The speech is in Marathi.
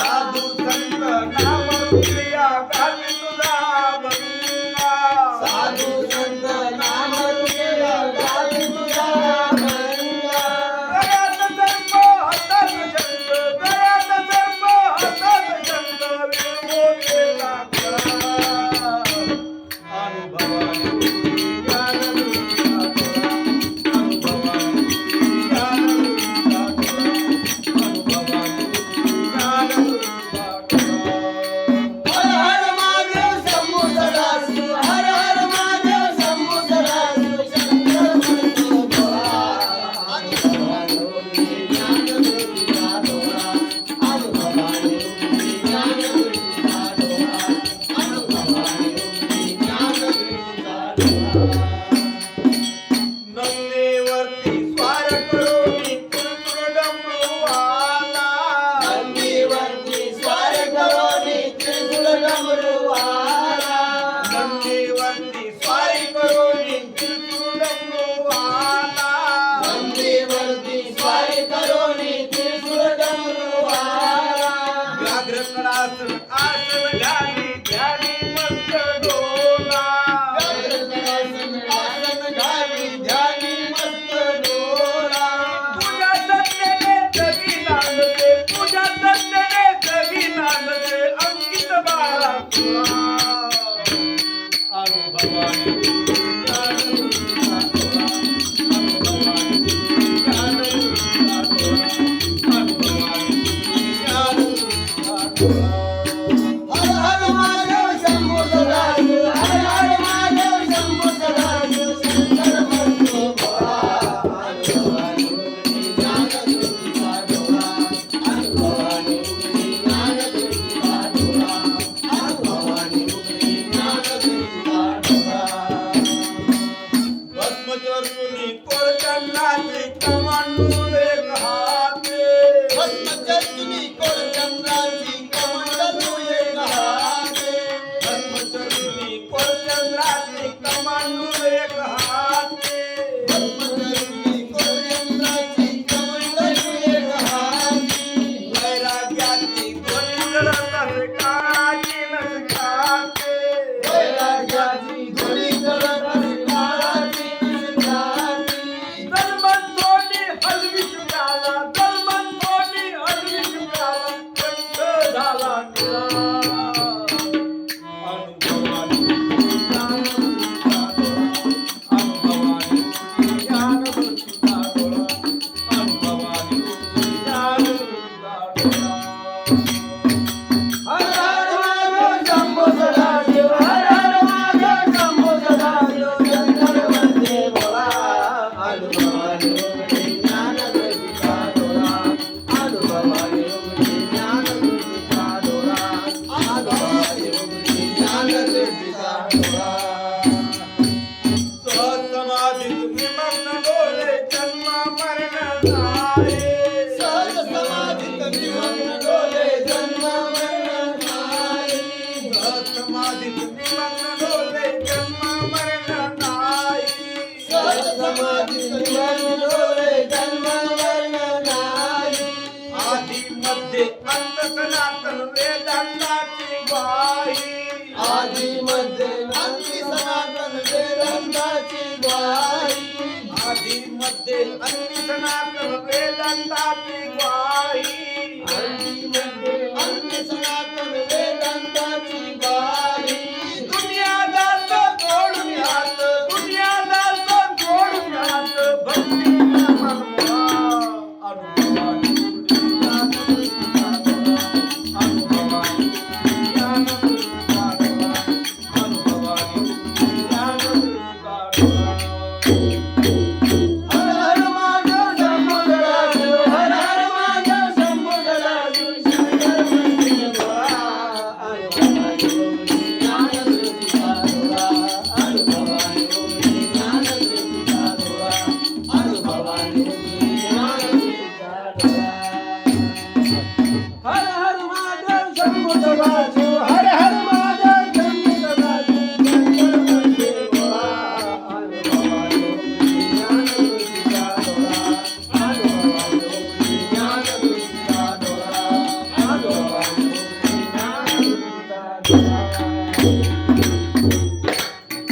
साधू संत नाम प्रिया काली Oh. मध्ये अंतसनातन वेदांताची बाई. आधी मध्ये अंती सनातन वेदांताची बाई. आधी मध्ये अंती सनातन वेदांताची